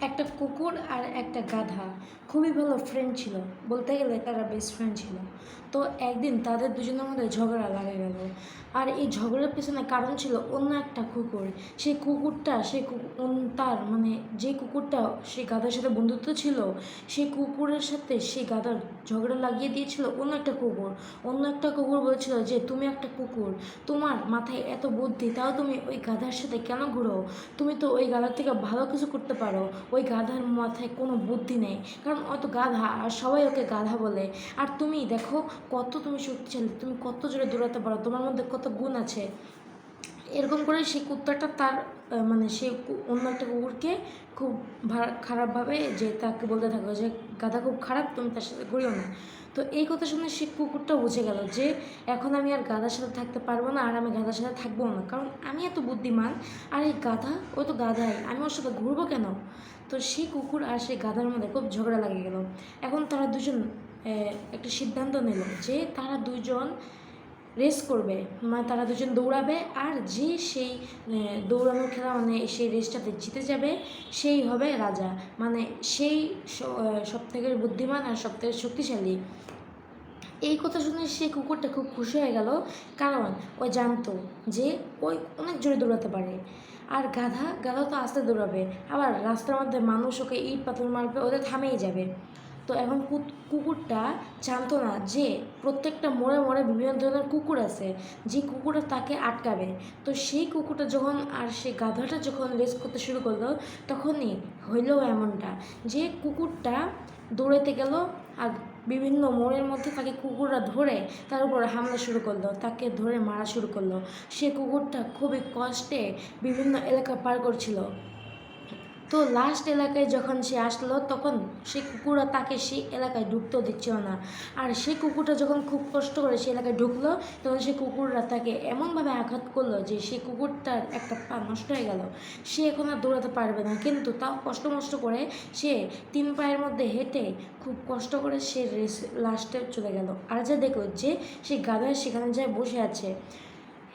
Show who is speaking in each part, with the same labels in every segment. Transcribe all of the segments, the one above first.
Speaker 1: একটা কুকুর আর একটা গাধা। খুবই ভালো ফ্রেন্ড ছিল। বলতে গেলে তারা বেস্ট ফ্রেন্ড ছিল। তো একদিন তাদের দুজনের মধ্যে ঝগড়া লাগে গেল। আর এই ঝগড়ার পেছনে কারণ ছিল অন্য একটা কুকুর। সেই কুকুরটা, সেই তার মানে যে কুকুরটা সেই গাধার সাথে বন্ধুত্ব ছিল, সেই কুকুরের সাথে সেই গাধার ঝগড়া লাগিয়ে দিয়েছিল অন্য একটা কুকুর। অন্য একটা কুকুর বলেছিল যে, তুমি একটা কুকুর। তোমার মাথায় এত বুদ্ধি, তাও তুমি ওই গাধার সাথে কেন ঘুরো তুমি তো ওই গাধার থেকে ভালো কিছু করতে পারো। ওই গাধার মাথায় কোনো বুদ্ধি নেই। কারণ অত গাধা, আর সবাই ওকে গাধা বলে। আর তুমি দেখো কত তুমি শক্তিশালী, তুমি কত জোরে দৌড়াতে পারো, তোমার মধ্যে কত গুণ আছে। এরকম করে সেই কুত্তাটা তার মানে সে অন্য একটা কুকুরকে খুব খারাপভাবে যে তাকে বলতে থাকো যে, গাধা খুব খারাপ, তুমি তার সাথে ঘুরিও না। তো এই কথা শুনে সে কুকুরটা বুঝে গেল যে, এখন আমি আর গাধার সাথে থাকতে পারব না, আর আমি গাধার সাথে থাকব না। কারণ আমি এত বুদ্ধিমান, আর এই গাধা, ও তো গাধাই, আমি ওর সাথে ঘুরবো কেন? তো সেই কুকুর আর সেই গাধার মধ্যে খুব ঝগড়া লাগে গেল। এখন তারা দুজন একটা সিদ্ধান্ত নিল যে তারা দুজন রেস করবে। মানে তারা দুজন দৌড়াবে আর যে সেই দৌড়ানোর খেলা মানে সেই রেসটাতে জিতে যাবে, সেই হবে রাজা। মানে সেই সব থেকে বুদ্ধিমান আর সব থেকে শক্তিশালী। এই কথা শুনে সেই কুকুরটা খুব খুশি হয়ে গেল। কারণ ও জানতো যে ওই অনেক জোরে দৌড়াতে পারে। আর গাধা গাধা তো আস্তে দৌড়াবে। আবার রাস্তার মধ্যে মানুষ ওকে ইট, পাথর মারবে, ওদের থামেই যাবে। তো এখন কুকুরটা জানতো না যে প্রত্যেকটা মোড়ে মোড়ে বিভিন্ন ধরনের কুকুর আছে, যে কুকুরটা তাকে আটকাবে। তো সেই কুকুরটা যখন আর সেই গাধাটা যখন রেস করতে শুরু করল, তখনই হইল এমনটা যে কুকুরটা দৌড়াতে গেল আর বিভিন্ন মোড়ের মধ্যে তাকে কুকুররা ধরে তার উপর হামলা শুরু করল, তাকে ধরে মারা শুরু করল। সে কুকুরটা খুবই কষ্টে বিভিন্ন এলাকা পার করছিল। তো লাস্ট এলাকায় যখন সে আসলো, তখন সে কুকুররা তাকে সেই এলাকায় ঢুকতেও দিচ্ছিল না। আর সেই কুকুরটা যখন খুব কষ্ট করে সে এলাকায় ঢুকলো, তখন সে কুকুররা তাকে এমনভাবে আঘাত করল যে সেই কুকুরটার একটা পা নষ্ট হয়ে গেল। সে এখন আর দৌড়াতে পারবে না, কিন্তু তাও কষ্ট মষ্ট করে সে তিন পায়ের মধ্যে হেঁটে খুব কষ্ট করে সে রেস লাস্টে চলে গেল। আর যা দেখল যে সেই গাধা সেখানে যায় বসে আছে।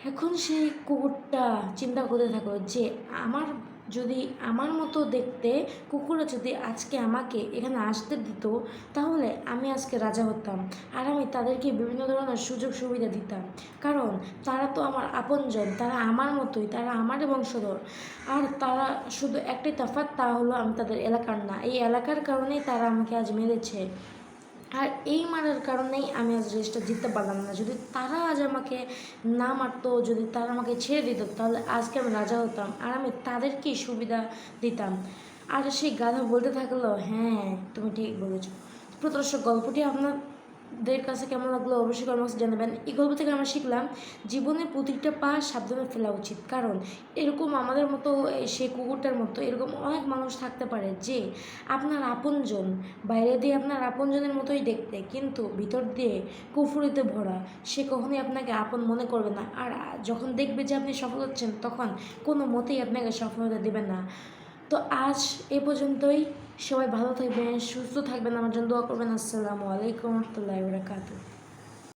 Speaker 1: এখন সেই কুকুরটা চিন্তা করতে থাকো যে, আমার যদি আমার মতো দেখতে কুকুররা যদি আজকে আমাকে এখানে আসতে দিত, তাহলে আমি আজকে রাজা হতাম আর আমি তাদেরকে বিভিন্ন ধরনের সুযোগ সুবিধা দিতাম। কারণ তারা তো আমার আপনজন, তারা আমার মতোই, তারা আমার বংশধর। আর তারা শুধু একটাই তফাৎ, তা হলো আমি তাদের এলাকার না। এই এলাকার কারণেই তারা আমাকে আজ মেরেছে। আর এই মারার কারণেই আমি আজ রেসটা জিততে পারলাম না। যদি তারা আজ আমাকে না মারতো, যদি তারা আমাকে ছেড়ে দিত, তাহলে আজকে আমি রাজা হতাম আর আমি তাদেরকেই সুবিধা দিতাম। আর সেই গাধা বলতে থাকল হ্যাঁ তুমি ঠিক বলেছ। প্রদর্শক গল্পটি আপনাদের কাছে কেমন লাগল অবশ্যই কমেন্টস জানাবেন। এই গল্প থেকে আমরা শিখলাম, জীবনের প্রতিটা পা সাবধানে ফেলা উচিত। কারণ এরকম আমাদের মতো সেই কুকুরটার মতো এরকম অনেক মানুষ থাকতে পারে যে আপনার আপনজন, বাইরে দিয়ে আপনার আপনজনের মতোই দেখতে, কিন্তু ভিতর দিয়ে কুফুরিতে ভরা, সে কখনোই আপনাকে আপন মনে করবে না। আর যখন দেখবে যে আপনি সফল হচ্ছেন, তখন কোনো মতেই আপনাকে সফলতা দেবে না। তো আজ এ পর্যন্তই। সবাই ভালো থাকবেন, সুস্থ থাকবেন। আমার জন্য দোয়া করবেন। আসসালামু আলাইকুম রহমতুল্লাহ